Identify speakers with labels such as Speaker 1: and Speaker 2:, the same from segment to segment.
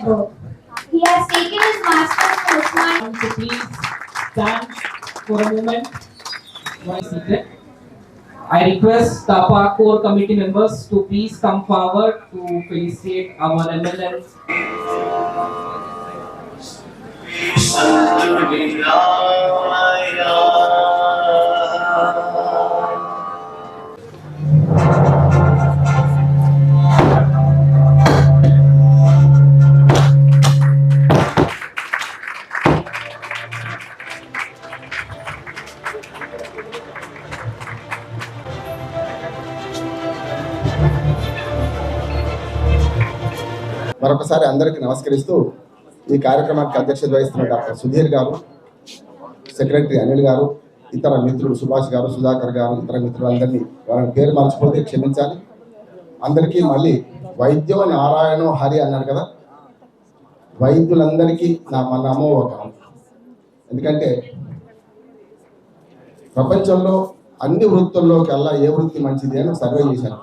Speaker 1: abroad. He has taken his master's from Usmania.
Speaker 2: to please stand for a moment. One secret. I request Tapa core committee members to please come forward to felicitate our MLNs.
Speaker 3: మరొకసారి అందరికీ నమస్కరిస్తూ ఈ కార్యక్రమానికి అధ్యక్షత వహిస్తున్న doctor Sudheer గారు secretary Anil గారు ఇతర మిత్రులు సుభాష్ గారు సుధాకర్ గారు ఇతర మిత్రులందరినీ వాళ్ళని పేరు మర్చిపోతే క్షమించాలి. అందరికీ మళ్ళీ వైద్యం నారాయణ హరి అన్నారు కదా వైద్యులందరికీ నా మన నమో ఒక ఎందుకంటే ప్రపంచంలో అన్ని వృత్తుల్లోకెల్లా ఏ వృత్తి మంచిది అని సర్వే చేశాను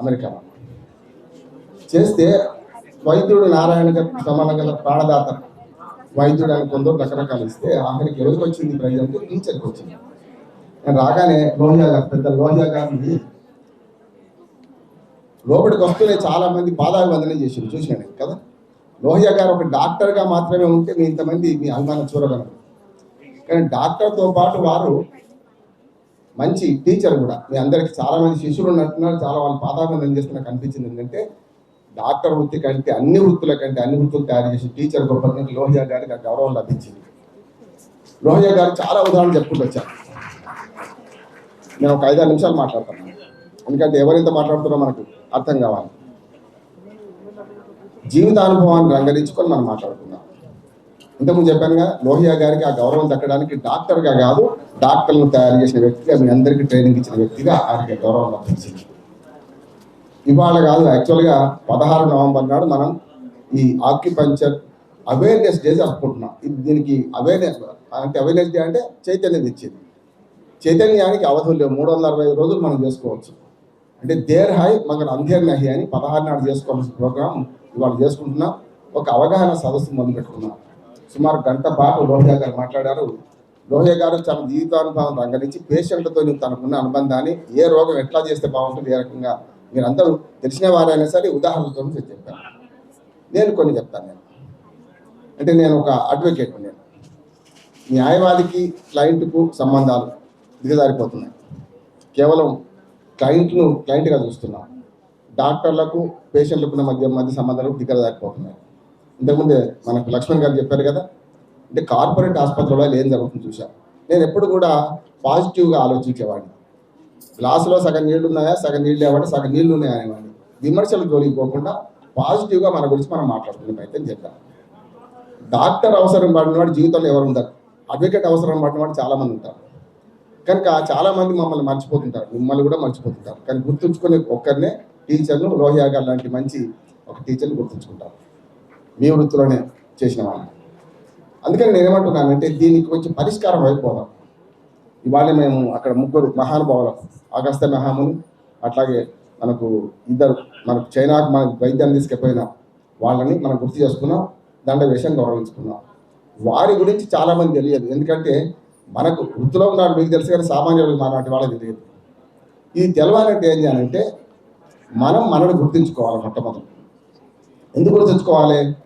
Speaker 3: అమెరికాలో. చేస్తే వైద్యుడు నారాయణ గారు సమానం గల ప్రాణదాత. వైద్యుడు అని కొందరు రకరకాలు ఇస్తే ఆఖరికి ఎవరికి వచ్చింది ప్రజలకు? టీచర్కి వచ్చింది. నేను రాగానే లోహియా గారు పెద్ద లోహియా గారిని లోపలికి వస్తూనే చాలా మంది పాదాభివందనం చేసారు చూశాను కదా. లోహియా గారు ఒక డాక్టర్గా మాత్రమే ఉంటే మీ ఇంతమంది మీ అనుమానం చూడగలరు. కానీ డాక్టర్తో పాటు వారు మంచి టీచర్ కూడా. మీ అందరికి చాలా మంది శిష్యులు ఉన్నట్టున్నారు. చాలా వాళ్ళు పాదాభివందనం చేస్తున్న కనిపించింది ఏంటంటే డాక్టర్ వృత్తి కంటే అన్ని వృత్తుల కంటే అన్ని వృత్తులు తయారు చేసి టీచర్ గొప్పతనం లోహియా గారికి ఆ గౌరవం లభించింది. లోహియా గారు చాలా ఉదాహరణ చెప్పుకుంటూ వచ్చారు. నేను ఒక ఐదారు నిమిషాలు మాట్లాడతాను. ఎందుకంటే ఎవరింత మాట్లాడుతున్నారో మనకు అర్థం కావాలి. జీవితానుభవాన్ని రంగరించుకొని మనం మాట్లాడుకుందాం. ఇంతకుముందు చెప్పానుగా లోహియా గారికి ఆ గౌరవం దక్కడానికి డాక్టర్గా కాదు డాక్టర్లను తయారు చేసిన వ్యక్తిగా మీ అందరికీ ట్రైనింగ్ ఇచ్చిన వ్యక్తిగా ఆయనకి గౌరవం లభించింది. ఇవాళ కాదు యాక్చువల్గా పదహారు నవంబర్ నాడు మనం ఈ ఆక్యుపంచర్ అవేర్నెస్ డే జరుపుకుంటున్నాం ఇది దీనికి అవేర్నెస్ అంటే అవేర్నెస్ డే అంటే చైతన్యం ఇచ్చింది చైతన్యానికి అవధులు లేవు. మూడు వందల అరవై ఐదు రోజులు మనం చేసుకోవచ్చు. అంటే దేర్ హై మగర్ అంధేర్ నహి అని పదహారు నాడు చేసుకోవాల్సిన ప్రోగ్రామ్ ఇవాళ చేసుకుంటున్నాం. ఒక అవగాహన సదస్సు మొదలు పెట్టుకున్నాం. సుమారు గంట పాటు లోహియా గారు మాట్లాడారు. లోహియా గారు తన జీవితానుభవం రంగరించి పేషెంట్తో తనకున్న అనుబంధాన్ని ఏ రోగం ఎట్లా చేస్తే బాగుంటుంది ఏ రకంగా మీరందరూ తెలిసిన వారైనా సరే ఉదాహరణలతో చెప్తాను. నేను కొన్ని చెప్తాను నేను. అంటే నేను ఒక అడ్వకేట్ నేను. న్యాయవాదికి క్లయింట్కు సంబంధాలు దిగజారిపోతున్నాయి. కేవలం క్లయింట్ను క్లయింట్గా చూస్తున్నాం. డాక్టర్లకు పేషెంట్లకు మధ్య మధ్య సంబంధాలు దిగజారిపోతున్నాయి. ఇంతకుముందే మనకు లక్ష్మణ్ గారు చెప్పారు కదా అంటే కార్పొరేట్ ఆసుపత్రిలో ఏం జరుగుతుంది చూశాను నేను ఎప్పుడు కూడా పాజిటివ్గా ఆలోచించేవాడిని. గ్లాసులో సగం నీళ్ళు ఉన్నాయా? సగం నీళ్ళు లేవంటే సగం నీళ్ళు ఉన్నాయా అనేవాడిని విమర్శలు జోలికి పోకుండా పాజిటివ్గా మన గురించి మనం మాట్లాడుకునే అయితే చెప్పాను డాక్టర్ అవసరం పడినవాడు జీవితంలో ఎవరు ఉండరు. అడ్వకేట్ అవసరం పడినవాడు వాడు చాలామంది ఉంటారు. కనుక చాలామంది మమ్మల్ని మర్చిపోతుంటారు. మిమ్మల్ని కూడా మర్చిపోతుంటారు. కానీ గుర్తుంచుకునే ఒక్కరినే టీచర్ను లోహియా గారు లాంటి మంచి ఒక టీచర్ని గుర్తుంచుకుంటారు. మీ వృత్తిలోనే చేసిన వాళ్ళు అందుకని నేను ఏమంటున్నానంటే దీనికి కొంచెం పరిష్కారం అయిపోదాం ఇవాళ మేము అక్కడ ముగ్గురు మహానుభావులకు అగస్త మహాముని అట్లాగే మనకు ఇద్దరు మనకు చైనాకు మనకు వైద్యాన్ని తీసుకుపోయిన వాళ్ళని మనం గుర్తు చేసుకున్నాం దండ విషయం గౌరవించుకున్నాం. వారి గురించి చాలామంది తెలియదు. ఎందుకంటే మనకు వృత్తిలో ఉన్నాడు మీకు తెలుసు కానీ సామాన్యులకు మనలాంటి వాళ్ళకి తెలియదు. ఇది తెలవాలంటే ఏం చేయాలంటే మనం మనని గుర్తించుకోవాలి మొట్టమొదటి. ఎందుకు గుర్తించుకోవాలి?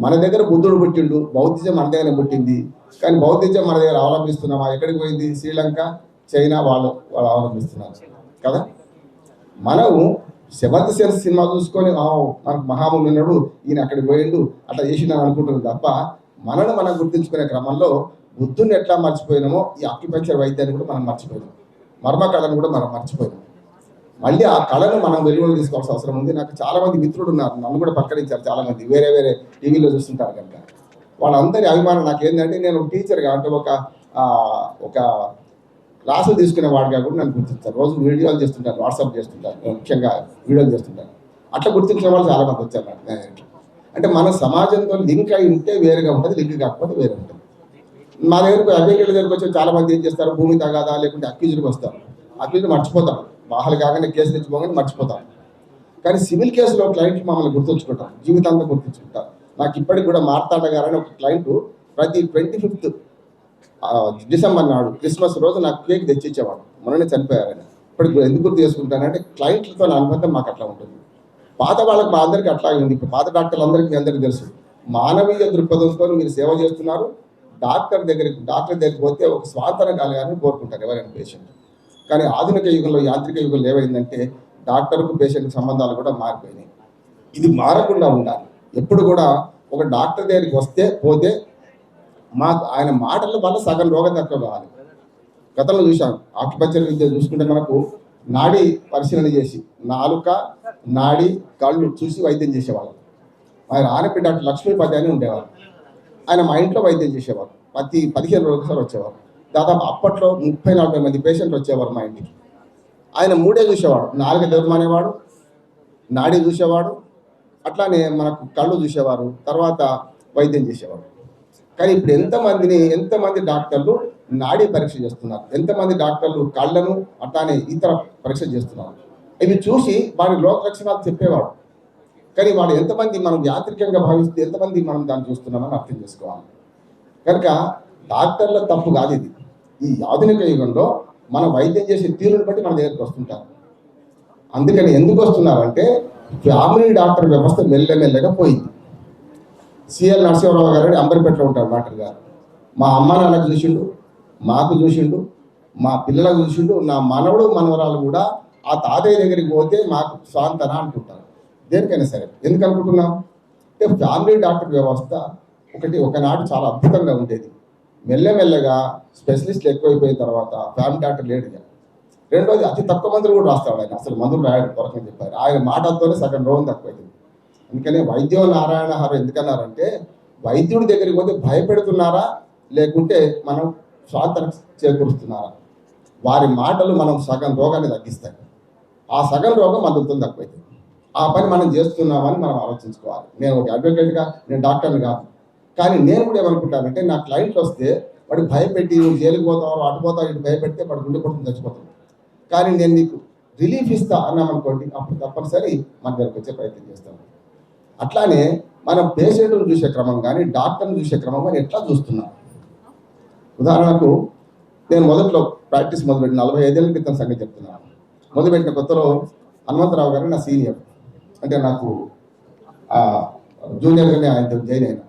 Speaker 3: మన దగ్గర బుద్ధుడు పుట్టిండు బౌద్ధిజం మన దగ్గర పుట్టింది. కానీ బౌద్ధిజం మన దగ్గర అవలంబిస్తున్నామా? ఎక్కడికి పోయింది? శ్రీలంక చైనా వాళ్ళు వాళ్ళు అవలంబిస్తున్నారు. కదా? మనం సెవెంత్ సెన్స్ సినిమా చూసుకొని మనకు మహాముని ఉన్నాడు ఈయన అక్కడికి పోయిండు అట్లా చేసిన అనుకుంటున్నాం తప్ప మనను మనం గుర్తించుకునే క్రమంలో బుద్ధుని ఎట్లా మర్చిపోయినామో ఈ అక్యుపెక్చర్ వైద్యాన్ని కూడా మనం మర్చిపోయినాం. మర్మ కళను కూడా మనం మర్చిపోయినాం. మళ్ళీ ఆ కళను మనం వెలుగులో తీసుకోవాల్సిన అవసరం ఉంది. నాకు చాలా మంది మిత్రుడు ఉన్నారు నన్ను కూడా పక్కడించారు చాలా మంది. వేరే వేరే టీవీలో చూస్తుంటారు కనుక. వాళ్ళందరి అభిమానం నాకు ఏంటంటే నేను ఒక టీచర్గా అంటే ఒక ఒక క్లాసులు తీసుకునే వాడిగా కూడా నన్ను గుర్తించారు. రోజు వీడియోలు చేస్తుంటాను వాట్సాప్ చేస్తుంటారు ముఖ్యంగా వీడియోలు చేస్తుంటారు. అట్లా గుర్తించిన వాళ్ళు చాలా మంది వచ్చారు నాకు. నేను అంటే మన సమాజంతో లింక్ అయి ఉంటే వేరుగా ఉంటుంది లింక్ కాకపోతే వేరే ఉంటుంది. మా దగ్గరకు అభ్యర్థుల దగ్గరకు వచ్చి చాలా మంది ఏం చేస్తారు? భూమి తగాదా లేకుంటే అక్యూజులకు వస్తారు. అక్యూజులు మర్చిపోతాం. బాహలు కాగానే కేసు తెచ్చుకోగానే మర్చిపోతాం. కానీ సివిల్ కేసులో క్లయింట్లు మమ్మల్ని గుర్తుంచుకుంటాం జీవితాంతం గుర్తుంచుకుంటారు. నాకు ఇప్పటికి కూడా మార్తాండ గారని ఒక క్లయింట్ ప్రతి ట్వంటీ ఫిఫ్త్ డిసెంబర్ నాడు క్రిస్మస్ రోజు నాకు కేక్ తెచ్చిచ్చేవాడు. మొన్ననే చనిపోయారని. ఇప్పటికి ఎందుకు గుర్తు చేసుకుంటానంటే క్లయింట్లతో నా అనుబంధం మాకు అట్లా ఉంటుంది. పాత వాళ్ళకి మా అందరికీ అట్లా ఉంది. ఇప్పుడు పాత డాక్టర్లందరికీ మీ అందరికీ తెలుసు. మానవీయ దృక్పథంతో మీరు సేవ చేస్తున్నారు. డాక్టర్ దగ్గరికి డాక్టర్ దగ్గరికి పోతే ఒక స్వాతంత్ర కలగాలని కోరుకుంటారు ఎవరైనా పేషెంట్ కానీ ఆధునిక యుగంలో యాంత్రిక యుగంలో ఏమైందంటే డాక్టర్కు పేషెంట్ సంబంధాలు కూడా మారిపోయినాయి. ఇది మారకుండా ఉండాలి. ఎప్పుడు కూడా ఒక డాక్టర్ దగ్గరికి వస్తే పోతే మా ఆయన మాటల వల్ల సగం రోగం తక్కువ కావాలి. గతంలో చూశాం. ఆకుపచ్చని విద్య చూసుకుంటే మనకు నాడి పరిశీలన చేసి నాలుక నాడి కళ్ళు చూసి వైద్యం చేసేవాళ్ళు. ఆయన ఆనపి డాక్టర్ లక్ష్మీపతి అని ఉండేవారు ఆయన మా ఇంట్లో వైద్యం చేసేవారు. ప్రతి పదిహేను రోజులు వచ్చేవారు. దాదాపు అప్పట్లో ముప్పై నలభై మంది పేషెంట్లు వచ్చేవారు మా ఇంటికి. ఆయన మూడే చూసేవాడు. నాలుగు దెబ్బమనేవాడు నాడి చూసేవాడు అట్లానే మనకు కళ్ళు చూసేవారు తర్వాత వైద్యం చేసేవారు. కానీ ఇప్పుడు ఎంతమందిని ఎంతమంది డాక్టర్లు నాడీ పరీక్ష చేస్తున్నారు? ఎంతమంది డాక్టర్లు కళ్ళను అట్లానే ఇతర పరీక్ష చేస్తున్నారు? ఇవి చూసి వాడి లోకలక్షణాలు చెప్పేవాడు కానీ వాడు ఎంతమంది మనం యాంత్రికంగా భావిస్తే ఎంతమంది మనం దాన్ని చూస్తున్నామని అర్థం చేసుకోవాలి. కనుక డాక్టర్ల తప్పు కాదు ఇది. ఈ ఆధునిక యుగంలో మన వైద్యం చేసే తీరుని బట్టి మన దగ్గరికి వస్తుంటారు. అందుకని ఎందుకు వస్తున్నారంటే ఫ్యామిలీ డాక్టర్ వ్యవస్థ మెల్లమెల్లగా పోయింది. సిఎల్ నరసింహరావు గారు అంబరిపేటలో ఉంటారు డాక్టర్ గారు. మా అమ్మ నాన్నకు చూసిండు మాకు చూసిండు మా పిల్లలకు చూసిండు నా మనవడు మనవరాలు కూడా ఆ తాతయ్య దగ్గరికి పోతే మాకు స్వాంతన అనుకుంటారు దేనికైనా సరే. ఎందుకు అనుకుంటున్నాం? అంటే ఫ్యామిలీ డాక్టర్ వ్యవస్థ ఒకటి ఒకనాడు చాలా అద్భుతంగా ఉండేది. మెల్లమెల్లగా స్పెషలిస్ట్లు ఎక్కువైపోయిన తర్వాత ఫ్యామిలీ డాక్టర్ లేడు కదా రెండోది అతి తక్కువ మందులు కూడా రాస్తాడు ఆయన. అసలు మందులు రాయడం కొరకని చెప్పారు. ఆయన మాటలతోనే సగం రోగం తక్కువైంది. అందుకనే వైద్యం నారాయణ హారం ఎందుకన్నారంటే వైద్యుడి దగ్గరికి పోతే భయపెడుతున్నారా? లేకుంటే మనం స్వాతంత్ర చేకూరుస్తున్నారా? వారి మాటలు మనం సగం రోగాన్ని తగ్గిస్తాయి. ఆ సగం రోగం మందులతో తక్కువైంది. ఆ పని మనం చేస్తున్నామని మనం ఆలోచించుకోవాలి. నేను ఒక అడ్వకేట్గా నేను డాక్టర్ని కాదు. కానీ నేను కూడా ఏమనుకుంటానంటే నా క్లయింట్లు వస్తే వాడికి భయపెట్టి నువ్వు జైలుకి పోతావు అటు పోతావు ఇటు భయపెడితే వాడు గుండె కొడుతుంది చచ్చిపోతాడు. కానీ నేను నీకు రిలీఫ్ ఇస్తా అన్నామనుకోండి అప్పుడు తప్పనిసరి మన దగ్గరకు వచ్చే ప్రయత్నం చేస్తాను అట్లానే మనం పేషెంట్ను చూసే క్రమం కానీ డాక్టర్ని చూసే క్రమం కానీ ఎట్లా చూస్తున్నాం? ఉదాహరణకు నేను మొదట్లో ప్రాక్టీస్ మొదలుపెట్టిన నలభై ఐదేళ్ళ క్రితం సంగతి చెప్తున్నాను. మొదలుపెట్టిన కొత్తలో హనుమంతరావు గారు నా సీనియర్. అంటే నాకు జూనియర్గానే ఆయనతో జాయిన్ అయినా.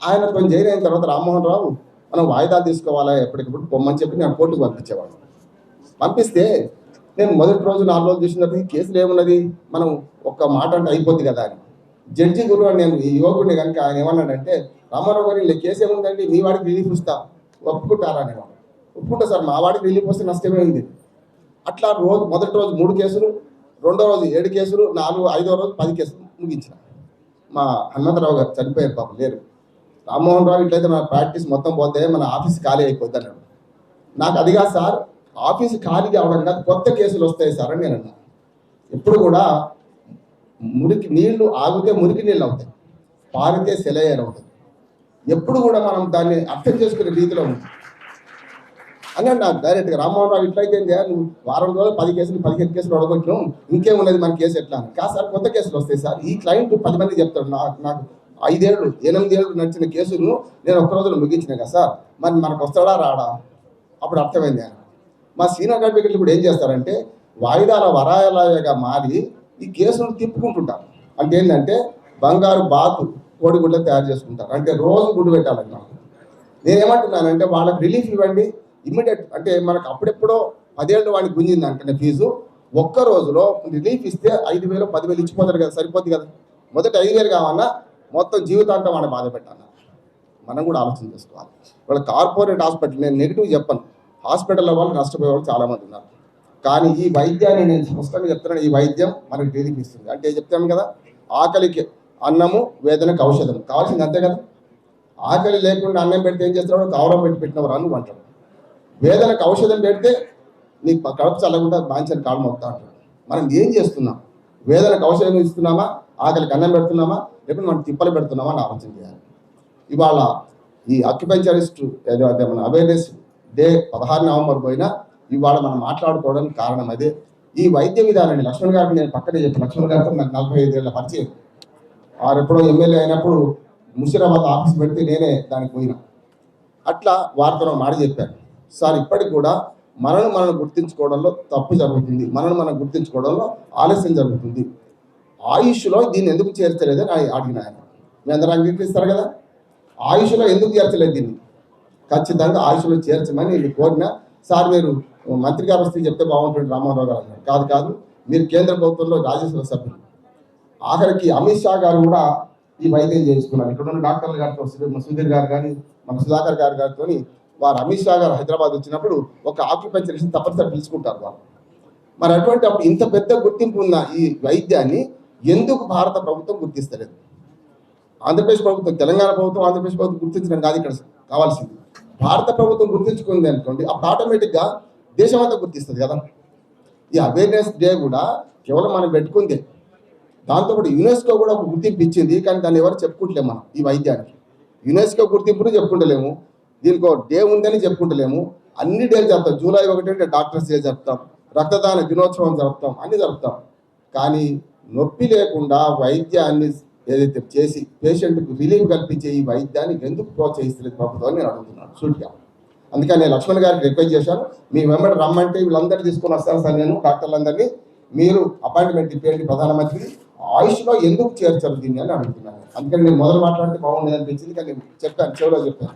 Speaker 3: ఆయనతో జాయిన్ అయిన తర్వాత రామ్మోహన్ రావు మనం వాయిదా తీసుకోవాలా ఎప్పటికప్పుడు పొమ్మని చెప్పి నేను కోర్టుకు పంపించేవాడు పంపిస్తే నేను మొదటి రోజు నాలుగు రోజులు చూసినప్పుడు ఈ కేసులు ఏమున్నది? మనం ఒక్క మాట అంటే అయిపోద్ది కదా అని. జడ్జి గురువు అని నేను ఈ యువకుడిని కనుక ఆయన ఏమన్నాడంటే రామారావు గారు ఇలా కేసు ఏముందండి? మీ వాడికి రిలీఫ్ ఇస్తా. ఒప్పుకుంటారా? నేను ఒప్పుకుంటా సార్ మా వాడికి రిలీఫ్ వస్తే నష్టమే ఉంది. అట్లా రోజు మొదటి రోజు మూడు కేసులు రెండో రోజు ఏడు కేసులు నాలుగు ఐదో రోజు పది కేసులు ముగించిన. మా హనుమంతరావు గారు చనిపోయారు పాపం లేరు. రామ్మోహన్ రావు ఇట్లయితే మన ప్రాక్టీస్ మొత్తం పోతే మన ఆఫీస్ ఖాళీ అయిపోద్ది అన్నాడు. నాకు అది కాదు సార్ ఆఫీస్ ఖాళీ అవడం కాదు కొత్త కేసులు వస్తాయి సార్ అని నేను అన్నా. ఎప్పుడు కూడా మురికి నీళ్ళు ఆగితే మురికి నీళ్ళు అవుతాయి. పారితే సెలయర్ అవుతుంది ఎప్పుడు కూడా మనం దాన్ని అర్థం చేసుకునే రీతిలో ఉంటుంది అని నాకు డైరెక్ట్గా రామ్మోహన్ రావు ఇట్లయితే నువ్వు వారం రోజులు పది కేసులు పదిహేను కేసులు ఒడగొట్టినాం ఇంకేమున్నది మన కేసు ఎట్లా అని. కాదు సార్ కొత్త కేసులు వస్తాయి సార్. ఈ క్లయింట్ పది మంది చెప్తాడు నాకు నాకు ఐదేళ్ళు ఎనిమిదేళ్ళు నడిచిన కేసులను నేను ఒక్క రోజులో ముగించిన కదా సార్. మరి మనకు వస్తాడా రాడా? అప్పుడు అర్థమైంది ఆయన మా సీనియర్ అడ్వకేట్లు ఇప్పుడు ఏం చేస్తారంటే వాయిదాల వరాయలాగా మారి ఈ కేసులను తిప్పుకుంటుంటారు. అంటే ఏంటంటే బంగారు బాతు కోడిగుడ్లను తయారు చేసుకుంటారు. అంటే రోజు గుడ్డు పెట్టాలని నాకు నేనేమంటున్నానంటే వాళ్ళకి రిలీఫ్ ఇవ్వండి. ఇమ్మీడియట్ అంటే మనకు అప్పుడెప్పుడో పదేళ్ళు వాడికి గుంజింది అంటే ఫీజు. ఒక్క రోజులో రిలీఫ్ ఇస్తే ఐదు వేలు పదివేలు ఇచ్చిపోతారు కదా సరిపోద్ది కదా. మొదట ఐదు వేలు కావాలన్నా మొత్తం జీవితాంతం వాడిని బాధ పెట్టాలి. మనం కూడా ఆలోచన చేసుకోవాలి. వాళ్ళ కార్పొరేట్ హాస్పిటల్ నేను నెగిటివ్ చెప్పను. హాస్పిటల్ వాళ్ళు నష్టపోయే వాళ్ళు చాలా మంది ఉన్నారు. కానీ ఈ వైద్యాన్ని నేను స్పష్టంగా చెప్తున్నాను ఈ వైద్యం మనకి రిలీఫ్ ఇస్తుంది. అంటే చెప్తాను కదా ఆకలికి అన్నము వేదనకు ఔషధం కావాల్సింది అంతే కదా? ఆకలి లేకుండా అన్నం పెడితే ఏం చేస్తున్నాడు కావడం పెట్టి పెట్టినవారు అని అంటాడు. వేదనకు ఔషధం పెడితే నీకు కడుపు చల్లకుండా బాంచని కాలం అవుతా అంటాడు. మనం ఏం చేస్తున్నాం? వేదనకు ఔషధం ఇస్తున్నామా? ఆకలికి అన్నం పెడుతున్నామా? లేకపోతే మనం తిప్పలు పెడుతున్నామా అని ఆలోచన చేయాలి. ఇవాళ ఈ అక్యుపెంచరిస్ట్ ఏదైతే మన అవేర్నెస్ డే పదహారు నవంబర్ పోయినా ఇవాళ మనం మాట్లాడుకోవడానికి కారణం అదే. ఈ వైద్య విధానాన్ని లక్ష్మణ్ గారిని నేను పక్కనే చెప్పి లక్ష్మణ్ గారితో నాకు నలభై ఐదేళ్ళ పరిచయం. వారు ఎప్పుడో ఎమ్మెల్యే అయినప్పుడు ముషిరాబాద్ ఆఫీస్ పెడితే నేనే దానికి పోయినా. అట్లా వారితో మాట చెప్పాను సార్ ఇప్పటికి కూడా మనను మనం గుర్తించుకోవడంలో తప్పు జరుగుతుంది. మనను మనం గుర్తించుకోవడంలో ఆలస్యం జరుగుతుంది. ఆయుష్లో దీన్ని ఎందుకు చేర్చలేదని అడిగిన ఆయన. మీ అందరూ అంగీకరిస్తారు కదా? ఆయుష్లో ఎందుకు చేర్చలేదు దీన్ని? ఖచ్చితంగా ఆయుష్లో చేర్చమని వీళ్ళు కోరిన. సార్ మీరు మంత్రి గారు చెప్తే బాగుంటుంది రామారావు గారు. అన్నారు కాదు కాదు. మీరు కేంద్ర ప్రభుత్వంలో రాజ్యసభ సభ్యులు. ఆఖరికి అమిత్ షా గారు కూడా ఈ వైద్యం చేయించుకున్నారు. ఇక్కడ ఉన్న డాక్టర్ల గారితో సుధీర్ గారు కానీ మన సుధాకర్ గారు గారితో వారు అమిత్ షా గారు హైదరాబాద్ వచ్చినప్పుడు ఒక ఆక్యుపెన్షన్ తప్పనిసరి పిలుచుకుంటారు వారు. మరి అటువంటి అప్పుడు ఇంత పెద్ద గుర్తింపు ఉన్న ఈ వైద్యాన్ని ఎందుకు భారత ప్రభుత్వం గుర్తిస్తలేదు? ఆంధ్రప్రదేశ్ ప్రభుత్వం తెలంగాణ ప్రభుత్వం ఆంధ్రప్రదేశ్ ప్రభుత్వం గుర్తించడం కాదు ఇక్కడ కావాల్సింది. భారత ప్రభుత్వం గుర్తించుకుంది అనుకోండి అప్పుడు ఆటోమేటిక్గా దేశం అంతా గుర్తిస్తుంది కదా. ఈ అవేర్నెస్ డే కూడా కేవలం మనం పెట్టుకుందే. దాంతోపాటు యునెస్కో కూడా ఒక గుర్తింపు ఇచ్చింది కానీ దాన్ని ఎవరు చెప్పుకుంటలేము మనం ఈ వైద్యానికి. యునెస్కో గుర్తింపును చెప్పుకుంటలేము దీనికి ఒక డే ఉందని చెప్పుకుంటలేము. అన్ని డేలు జరుపుతాం. జూలై ఒకటి అంటే డాక్టర్స్ డే జరుపుతాం రక్తదాన దినోత్సవం జరుపుతాం అన్ని జరుపుతాం. కానీ నొప్పి లేకుండా వైద్యాన్ని ఏదైతే చేసి పేషెంట్కి రిలీఫ్ కల్పించే ఈ వైద్యాన్ని ఎందుకు ప్రోత్సహిస్తలేదు ప్రభుత్వం అని నేను అడుగుతున్నాను. సూటిగా. అందుకని నేను లక్ష్మణ్ గారికి రిక్వెస్ట్ చేశాను. మీ వెంబడి రమ్మంటే వీళ్ళందరూ తీసుకొని వస్తాను సార్ నేను డాక్టర్లందరినీ. మీరు అపాయింట్మెంట్ ఇప్పేయండి ప్రధానమంత్రి ఆయుష్లో ఎందుకు చేర్చారు దీన్ని అని అడుగుతున్నాను. అందుకని నేను మొదలు మాట్లాడితే బాగుండేది అనిపించింది కానీ నేను చెప్పాను చెవిలో చెప్పాను.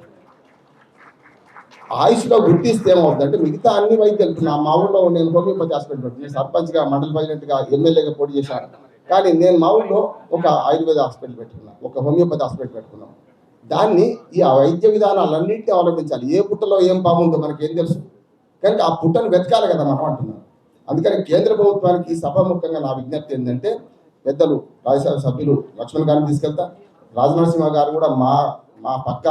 Speaker 3: ఆయుష్లో గుర్తిస్తే ఏమవుతుందంటే మిగతా అన్ని వైద్యాలు నా మా ఊళ్ళో నేను హోమియోపతి హాస్పిటల్ నేను సర్పంచ్గా మండల ప్రెసిడెంట్గా ఎమ్మెల్యేగా పోటీ చేశాను. కానీ నేను మా ఊళ్ళో ఒక ఆయుర్వేద హాస్పిటల్ పెట్టుకున్నా ఒక హోమియోపతి హాస్పిటల్ పెట్టుకున్నాం. దాన్ని ఈ ఆ వైద్య విధానాలన్నింటినీ అవలంబించాలి. ఏ పుట్టలో ఏం బాగుందో మనకి ఏం తెలుసు. కనుక ఆ పుట్టను వెతకాలి కదా మనం అంటున్నాం. అందుకని కేంద్ర ప్రభుత్వానికి సభాముఖంగా నా విజ్ఞప్తి ఏంటంటే పెద్దలు రాజ్యసభ సభ్యులు లక్ష్మణ్ గారిని తీసుకెళ్తా. రాజనరసింహ గారు కూడా మా మా పక్క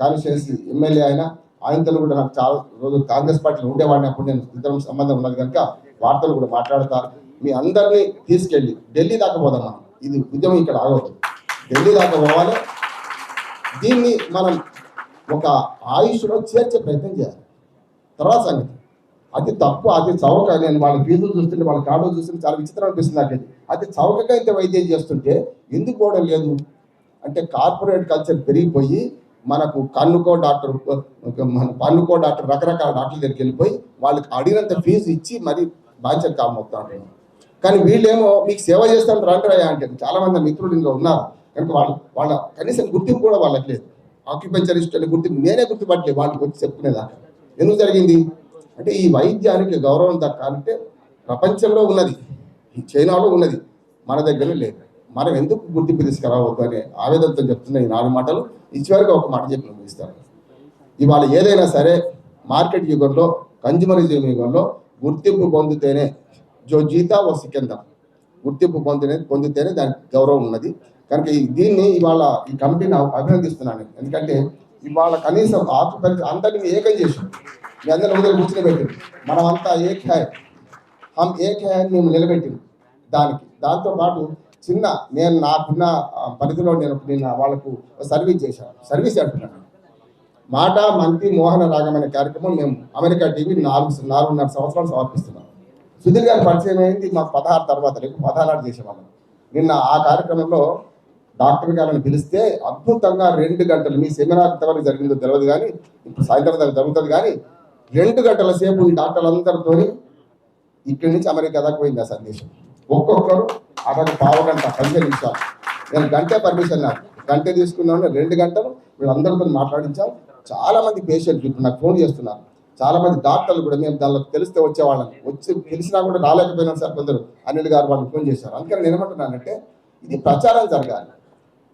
Speaker 3: కాన్స్టిట్యున్సీ ఎమ్మెల్యే ఆయన ఆయనతో కూడా నాకు చాలా రోజులు కాంగ్రెస్ పార్టీలో ఉండేవాడిని. అప్పుడు నేను ఇద్దరం సంబంధం ఉన్నది కనుక వార్తలు కూడా మాట్లాడతారు మీ అందరినీ తీసుకెళ్ళి ఢిల్లీ దాకా పోదాం మనం. ఇది ఉద్యమం ఇక్కడ ఆగవద్దు. ఢిల్లీ దాకా పోవాలి. దీన్ని మనం ఒక ఆయుష్లో చేర్చే ప్రయత్నం చేయాలి. తర్వాత సంగతి. అతి తప్పు అతి చౌక నేను వాళ్ళ ఫీజులు చూస్తుంటే వాళ్ళ కార్డులు చూస్తుంటే చాలా విచిత్రం అనిపిస్తుంది నాకు ఇది. అతి చౌకగా ఇంత వైద్యం చేస్తుంటే ఎందుకు పోవడం లేదు? అంటే కార్పొరేట్ కల్చర్ పెరిగిపోయి మనకు కన్నుకో డాక్టర్ మన పన్నుకో డాక్టర్ రకరకాల డాక్టర్ల దగ్గరికి వెళ్ళిపోయి వాళ్ళకి అడిగినంత ఫీజు ఇచ్చి మరి బాధ్యత కామవుతారు. కానీ వీళ్ళేమో మీకు సేవ చేస్తాను రండి అంటే చాలా మంది మిత్రులు ఇంకా ఉన్నారు. కనుక వాళ్ళ వాళ్ళ కనీసం గుర్తింపు కూడా వాళ్ళకి లేదు. ఆక్యుపెన్చరిస్ట్ అనే గుర్తింపు నేనే గుర్తుపట్టలేదు వాళ్ళకి వచ్చి చెప్పుకునేదాకా ఎందుకు జరిగింది? అంటే ఈ వైద్యానికి గౌరవం దక్కాలంటే ప్రపంచంలో ఉన్నది ఈ చైనాలో ఉన్నది మన దగ్గర లేదు. మనం ఎందుకు గుర్తింపు తీసుకురావద్దు అనే ఆవేదనతో చెప్తున్న ఈ నాలుగు మాటలు ఇచ్చివరకు ఒక మాట చెప్పి ముగిస్తాను. ఇవాళ ఏదైనా సరే మార్కెట్ యుగంలో కన్జ్యూమరిజం యుగంలో గుర్తింపు పొందితేనే జో జీతా ఓ సికిందర్ గుర్తింపు పొందిన పొందితేనే దానికి గౌరవం ఉన్నది. కనుక ఈ దీన్ని ఇవాళ ఈ కమిటీని అభినందిస్తున్నాను. ఎందుకంటే ఇవాళ కనీసం ఆకుపల్లి అందరినీ ఏకం చేసాం మీ అందరిని ఉదయం కూర్చునిపెట్టింది మనం అంతా ఏక్ హమ్ ఏక్ అని మేము నిలబెట్టింది దానికి. దాంతో పాటు చిన్న నేను నాకున్న పరిధిలో నేను నిన్న వాళ్ళకు సర్వీస్ చేశాను. సర్వీస్ అంటున్నాను. మాట మంత్రి మోహన రాగం అనే కార్యక్రమం మేము అమెరికా టీవీ నాలుగు నాలుగున్నర సంవత్సరాలు సమర్పిస్తున్నాం. సుధీర్ గారు పరిచయం అయింది మాకు పదహారు తర్వాత రేపు పదహారు చేసేవాళ్ళం. నిన్న ఆ కార్యక్రమంలో డాక్టర్ గారిని పిలిస్తే అద్భుతంగా రెండు గంటలు మీ సెమినార్ ఎంతవరకు జరిగిందో తెలియదు కానీ ఇప్పుడు సాయంత్రం దాకా జరుగుతుంది కానీ రెండు గంటల సేపు ఈ డాక్టర్లందరితో ఇక్కడి నుంచి అమెరికా దాకా పోయింది ఆ సందేశం. ఒక్కొక్కరు అక్కడ పావు గంట పదిహేను నిమిషాలు. నేను గంటే పర్మిషన్ నాకు. గంట తీసుకున్నాను రెండు గంటలు. వీళ్ళందరితో మాట్లాడించాం. చాలా మంది పేషెంట్లు ఇప్పుడు నాకు ఫోన్ చేస్తున్నారు. చాలా మంది డాక్టర్లు కూడా మేము దానిలో తెలిస్తే వచ్చేవాళ్ళని వచ్చి తెలిసినా కూడా రాలేకపోయినా సార్ కొందరు అనిల్ గారు వాళ్ళు ఫోన్ చేశారు. అందుకని నేను ఏమంటున్నానంటే ఇది ప్రచారం జరగాలి.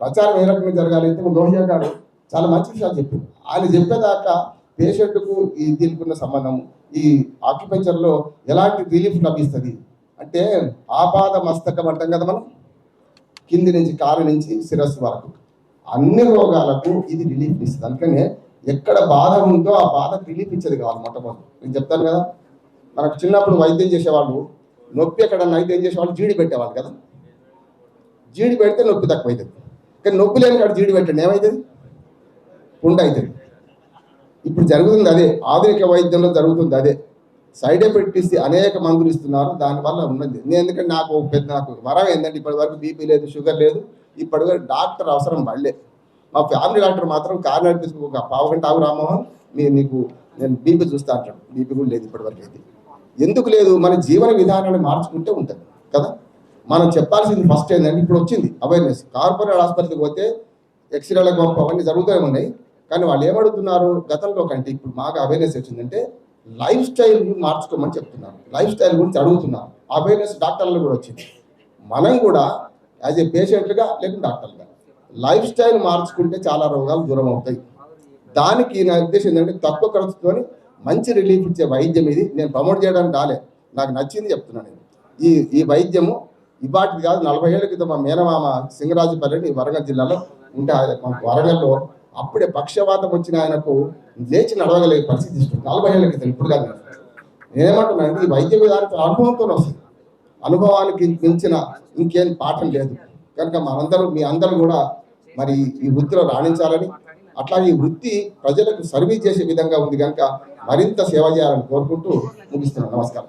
Speaker 3: ప్రచారం ఏ రకంగా జరగాలి అంటే లోహియా గారు చాలా మంచి విషయాలు చెప్పింది ఆయన చెప్పేదాకా పేషెంట్కు ఈ దీనికి సంబంధం ఈ ఆక్యుపెంచర్లో ఎలాంటి రిలీఫ్ లభిస్తుంది? అంటే ఆపాద మస్తకం అంటాం కదా మనం? కింది నుంచి కారు నుంచి శిరస్సు వరకు. అన్ని రోగాలకు ఇది రిలీఫ్ ఇస్తుంది. అందుకనే ఎక్కడ బాధ ఉందో ఆ బాధ రిలీఫ్ ఇచ్చేది కావాలి మొట్టమొదటి. నేను చెప్తాను కదా మనకు చిన్నప్పుడు వైద్యం చేసేవాళ్ళు నొప్పి ఎక్కడన్నా అయితే ఏం చేసేవాళ్ళు? జీడి పెట్టేవాళ్ళు కదా. జీడి పెడితే నొప్పి తక్కువ అవుతుంది కానీ నొప్పి లేని కాడ జీడి పెట్టండి ఏమవుతుంది పుండ అవుతుంది ఇప్పుడు జరుగుతుంది అదే ఆధునిక వైద్యంలో జరుగుతుంది అదే. సైడ్ ఎఫెక్ట్ ఇస్తే అనేక మందులు ఇస్తున్నారు దానివల్ల ఉన్నది. నేను ఎందుకంటే నాకు పెద్ద నాకు వరం ఏంటంటే ఇప్పటి వరకు బీపీ లేదు షుగర్ లేదు ఇప్పటి వరకు డాక్టర్ అవసరం పడలే. మా ఫ్యామిలీ డాక్టర్ మాత్రం కారు నడిపిస్తూ ఒక పావు గంట ఆగు రామోహన్ మీ నీకు నేను బీపీ చూస్తా అంటాడు. బీపీ కూడా లేదు ఇప్పటివరకు అయితే. ఎందుకు లేదు? మన జీవన విధానాన్ని మార్చుకుంటే ఉంటుంది కదా? మనం చెప్పాల్సింది ఫస్ట్ ఏంటంటే ఇప్పుడు వచ్చింది అవేర్నెస్ కార్పొరేట్ హాస్పిటల్కి పోతే ఎక్స్రేలకు పంపు అవన్నీ జరుగుతూనే ఉన్నాయి. కానీ వాళ్ళు ఏమడుగుతున్నారు? గతంలో కంటే ఇప్పుడు మాకు అవేర్నెస్ వచ్చిందంటే లైఫ్ స్టైల్ మార్చుకోమని చెప్తున్నారు. లైఫ్ స్టైల్ గురించి అడుగుతున్నారు. అవేర్నెస్ డాక్టర్లు కూడా వచ్చింది. మనం కూడా యాజ్ ఏ పేషెంట్లుగా లేకుంటే డాక్టర్లుగా. లైఫ్ స్టైల్ మార్చుకుంటే చాలా రోగాలు దూరం అవుతాయి. దానికి నా ఉద్దేశం ఏంటంటే తక్కువ ఖర్చుతోని మంచి రిలీఫ్ ఇచ్చే వైద్యం ఇది. నేను ప్రమోట్ చేయడానికి రాలే. నాకు నచ్చింది చెప్తున్నాను నేను. ఈ ఈ వైద్యము ఇవాటికి కాదు నలభై ఏళ్ళ క్రితం మా మేనమామ సింగరాజుపల్లిని వరంగల్ జిల్లాలో ఉంటే మా వరంగల్లో అప్పుడే పక్షవాతం వచ్చిన ఆయనకు లేచి నడవగలిగే పరిస్థితి ఇస్తుంది నలభై ఏళ్ళ క్రితం ఇప్పుడు కాదు. నేనేమంటున్నానంటే ఈ వైద్య విధానం అనుభవంతో వస్తుంది. అనుభవానికి మించిన ఇంకేం పాఠం లేదు. కనుక మనందరూ మీ అందరూ కూడా మరి ఈ వృత్తిలో రాణించాలని అట్లాగే ఈ వృత్తి ప్రజలకు సర్వీస్ చేసే విధంగా ఉంది కనుక మరింత సేవ చేయాలని కోరుకుంటూ ముగిస్తున్నాను. నమస్కారం.